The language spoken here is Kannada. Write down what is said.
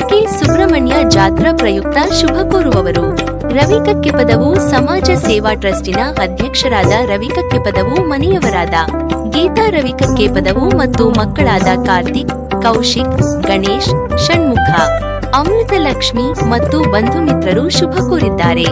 ಕುಕ್ಕೆ ಸುಬ್ರಹ್ಮಣ್ಯ ಜಾತ್ರಾ ಪ್ರಯುಕ್ತ ಶುಭ ಕೋರುವವರು. ರವಿ ಕಕ್ಕೆಪದವು ಸಮಾಜ ಸೇವಾ ಟ್ರಸ್ಟಿನ ಅಧ್ಯಕ್ಷರಾದ ರವಿ ಕಕ್ಕೆಪದವು ಮನೆಯವರಾದ. ಗೀತಾ ರವಿ ಕಕ್ಕೆಪದವು ಮತ್ತು ಮಕ್ಕಳಾದ ಕಾರ್ತಿಕ್, ಕೌಶಿಕ್, ಗಣೇಶ್, ಷಣ್ಮುಖ. ಅಮೃತ ಲಕ್ಷ್ಮಿ ಮತ್ತು ಬಂಧು ಮಿತ್ರರು ಶುಭ ಕೋರಿದ್ದಾರೆ.